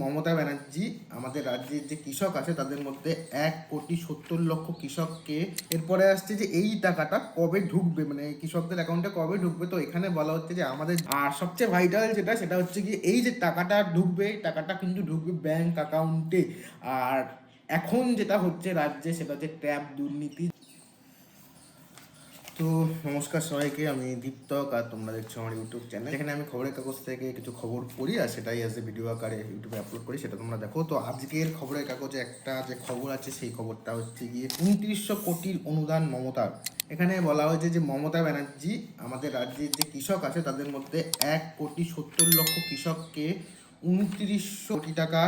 মমতা ব্যানার্জি, আমাদের রাজ্যের যে কৃষক আছে, তাদের মধ্যে এক কোটি সত্তর লক্ষ কৃষককে এরপরে আসছে যে এই টাকাটা কবে ঢুকবে? মানে কৃষকদের অ্যাকাউন্টে কবে ঢুকবে? তো এখানে বলা হচ্ছে যে আমাদের আর সবচেয়ে ভাইটাল যেটা, সেটা হচ্ছে কি এই যে টাকাটা ঢুকবে, টাকাটা কিন্তু ঢুকবে ব্যাংক অ্যাকাউন্টে আর এখন যেটা হচ্ছে রাজ্যে, সেটা হচ্ছে ট্যাব দুর্নীতি। তো নমস্কার সবাইকে, আমি দীপ্তক আর তোমরা দেখছ আমার ইউটিউব চ্যানেল এখানে আমি খবরের কাগজ থেকে কিছু খবর পড়ি আর সেটাই এসে ভিডিও আকারে ইউটিউবে আপলোড করি, সেটা তোমরা দেখো। তো আজকের খবরের কাগজে একটা যে খবর আছে, সেই খবরটা হচ্ছে গিয়ে উনত্রিশশো কোটির অনুদান মমতার। এখানে বলা হয়েছে যে মমতা ব্যানার্জি, আমাদের রাজ্যের যে কৃষক আছে, তাদের মধ্যে এক কোটি সত্তর লক্ষ কৃষককে উনত্রিশশো কোটি টাকা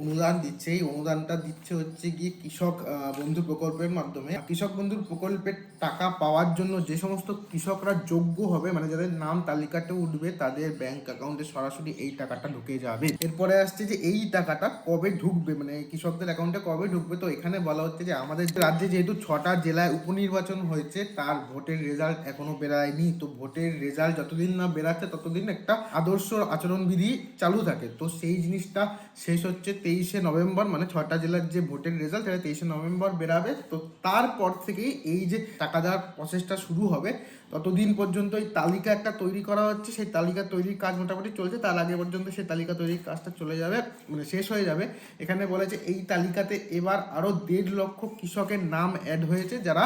অনুদান দিচ্ছে। এই অনুদানটা দিচ্ছে হচ্ছে গিয়ে কৃষক বন্ধু প্রকল্পের মাধ্যমে। কৃষক বন্ধুর প্রকল্পের টাকা পাওয়ার জন্য যে সমস্ত কৃষকরা যোগ্য হবে মানে যাদের নাম তালিকাতে উঠবে, তাদের ব্যাংক অ্যাকাউন্টে সরাসরি এই টাকাটা ঢুকে যাবে। এরপরে আসছে যে এই টাকাটা কবে ঢুকবে? মানে কৃষকদের অ্যাকাউন্টে কবে ঢুকবে? তো এখানে বলা হচ্ছে যে আমাদের রাজ্যে যেহেতু ছটা জেলায় উপনির্বাচন হয়েছে, তার ভোটের রেজাল্ট এখনও বেরায়নি। তো ভোটের রেজাল্ট যতদিন না বেরাচ্ছে, ততদিন একটা আদর্শ আচরণবিধি চালু থাকে। তো সেই জিনিসটা শেষ হচ্ছে তেইশে নভেম্বর মানে ছটা জেলার যে ভোটের রেজাল্ট সেটা তেইশে নভেম্বর বেরাবে। তো তারপর থেকেই এই যে টাকা দেওয়ার প্রসেসটা শুরু হবে, ততদিন পর্যন্ত এই তালিকা একটা তৈরি করা হচ্ছে। সেই তালিকা তৈরির কাজ মোটামুটি চলছে। তার আগে পর্যন্ত সেই তালিকা তৈরির কাজটা চলে যাবে মানে শেষ হয়ে যাবে। এখানে বলেছে এই তালিকাতে এবার আরও দেড় লক্ষ কৃষকের নাম অ্যাড হয়েছে, যারা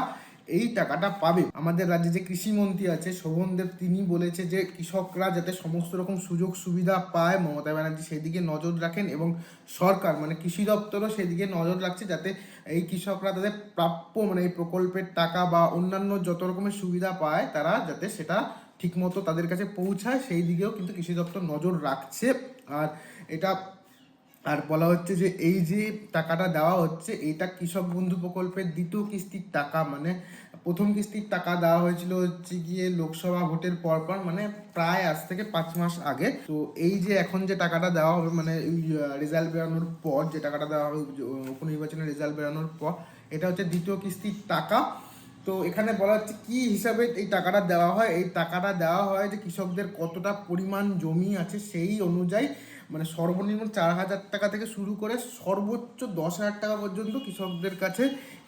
এই টাকাটা পাবে। আমাদের রাজ্যে যে কৃষিমন্ত্রী আছে, শোভন দেব, তিনি বলেছে যে কৃষকরা যাতে সমস্ত রকম সুযোগ সুবিধা পায়, মমতা ব্যানার্জি সেদিকে নজর রাখেন এবং সরকার মানে কৃষি দপ্তরও সেদিকে নজর রাখছে যাতে এই কৃষকরা তাদের প্রাপ্য মানে এই প্রকল্পের টাকা বা অন্যান্য যত রকমের সুবিধা পায়, তারা যাতে সেটা ঠিকমতো তাদের কাছে পৌঁছায়, সেই দিকেও কিন্তু কৃষি দপ্তর নজর রাখছে। আর এটা আর বলা হচ্ছে যে এই যে টাকাটা দেওয়া হচ্ছে, এটা কৃষক বন্ধু প্রকল্পের দ্বিতীয় কিস্তির টাকা মানে প্রথম কিস্তির টাকা দেওয়া হয়েছিল হচ্ছে গিয়ে লোকসভা ভোটের পর পর মানে প্রায় আজ থেকে পাঁচ মাস আগে। তো এই যে এখন যে টাকাটা দেওয়া হবে মানে রেজাল্ট বেরানোর পর, যে টাকাটা দেওয়া হবে, উপ- উপনির্বাচনের রেজাল্ট বেরানোর পর, এটা হচ্ছে দ্বিতীয় কিস্তির টাকা। তো এখানে বলা হচ্ছে কী হিসাবে এই টাকাটা দেওয়া হয়? এই টাকাটা দেওয়া হয় যে কৃষকদের কতটা পরিমাণ জমি আছে সেই অনুযায়ী মানে সর্বনিম্ন চার হাজার টাকা থেকে শুরু করে সর্বোচ্চ দশ হাজার টাকা পর্যন্ত কৃষকদের কাছে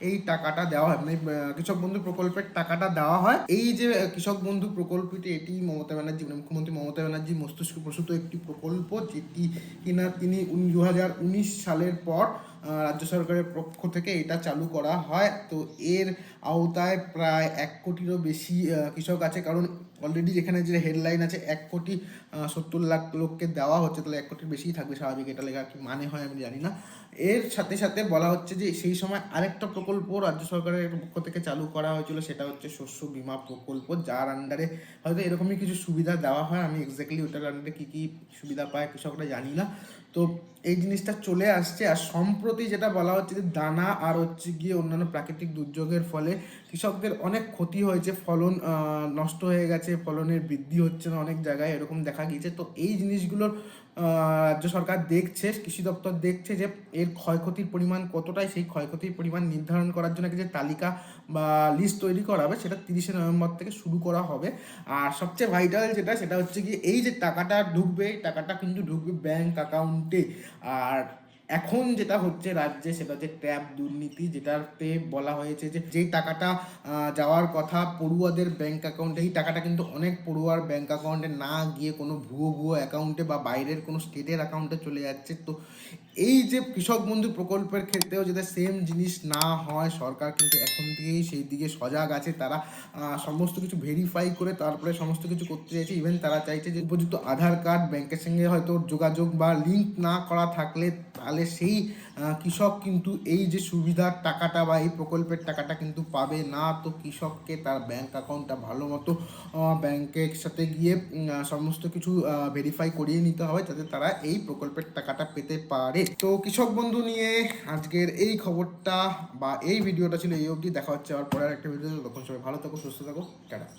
এই টাকাটা দেওয়া হয়। মানে কৃষক বন্ধু প্রকল্পের টাকাটা দেওয়া হয়। এই যে কৃষক বন্ধু প্রকল্পটি, এটি মমতা ব্যানার্জি মানে মুখ্যমন্ত্রী মমতা ব্যানার্জি মস্তিষ্ক প্রসূত একটি প্রকল্প, যেটি কিনা তিনি দু হাজার উনিশ সালের পর রাজ্য সরকারের পক্ষ থেকে এটা চালু করা হয়। তো এর আওতায় প্রায় এক কোটিরও বেশি কৃষক আছে। কারণ অলরেডি যেখানে যে হেডলাইন আছে, এক কোটি সত্তর লাখ লোককে দেওয়া হচ্ছে। তাহলে এক কোটির বেশিই থাকবে স্বাভাবিক, এটা লেখা কি মানে হয় আমি জানি না। এর সাথে সাথে বলা হচ্ছে যে সেই সময় আরেকটা প্রকল্প রাজ্য সরকারের পক্ষ থেকে চালু করা হয়েছিল, সেটা হচ্ছে শস্য বীমা প্রকল্প, যার আন্ডারে হয়তো এরকমই কিছু সুবিধা দেওয়া হয়। আমি এক্স্যাক্টলি ওটার আন্ডারে কী কী সুবিধা পায় কৃষকরা জানি না। তো এই জিনিসটা চলে আসছে আর সম্প্রতি যেটা বলা হচ্ছে যে দানা আর হচ্ছে গিয়ে অন্যান্য প্রাকৃতিক দুর্যোগের ফলে কৃষকদের অনেক ক্ষতি হয়েছে, ফলন নষ্ট হয়ে গেছে, ফলনের বৃদ্ধি হচ্ছে না অনেক জায়গায়, এরকম দেখা গিয়েছে। তো এই জিনিসগুলোর রাজ্য সরকার দেখছে, কৃষি দপ্তর দেখছে যে এর ক্ষয়ক্ষতির পরিমাণ কতটাই, সেই ক্ষয়ক্ষতির পরিমাণ নির্ধারণ করার জন্য যে তালিকা বা লিস্ট তৈরি করা হবে, সেটা তিরিশে নভেম্বর থেকে শুরু করা হবে। আর সবচেয়ে ভাইটাল যেটা, সেটা হচ্ছে কি এই যে টাকাটা ঢুকবে, টাকাটা কিন্তু ঢুকবে ব্যাংক অ্যাকাউন্টে আর এখন যেটা হচ্ছে রাজ্যে সেটা হচ্ছে ট্যাব দুর্নীতি, যেটাতে বলা হয়েছে যে যেই টাকাটা যাওয়ার কথা পড়ুয়াদের ব্যাংক অ্যাকাউন্টে এই টাকাটা কিন্তু অনেক পড়ুয়ার ব্যাংক অ্যাকাউন্টে না গিয়ে কোনো ভুয়ো ভুয়ো অ্যাকাউন্টে বা বাইরের কোনো স্টেটের অ্যাকাউন্টে চলে যাচ্ছে। তো এই যে কৃষক বন্ধু প্রকল্পের ক্ষেত্রেও যাতে সেম জিনিস না হয়, সরকার কিন্তু এখন থেকেই সেই দিকে সজাগ আছে। তারা সমস্ত কিছু ভেরিফাই করে তারপরে সমস্ত কিছু করতে চাইছে। ইভেন তারা চাইছে যে উপযুক্ত আধার কার্ড ব্যাংকের সঙ্গে হয়তো যোগাযোগ বা লিঙ্ক না করা থাকলে তাহলে সেই কৃষক কিন্তু এই যে সুবিধার টাকাটা বা এই প্রকল্পের টাকাটা কিন্তু পাবে না। তো কৃষককে তার ব্যাংক অ্যাকাউন্টটা ভালো মতো ব্যাংকের সাথে গিয়ে সমস্ত কিছু ভেরিফাই করিয়ে নিতে হবে যাতে তারা এই প্রকল্পের টাকাটা পেতে পারে। তো কৃষক বন্ধু নিয়ে আজকের এই খবরটা বা এই ভিডিওটা ছিল এই অবধি। দেখা হচ্ছে আবার পরের একটা ভিডিও তখন সবাই ভালো থাকো, সুস্থ থাকো। টাটা।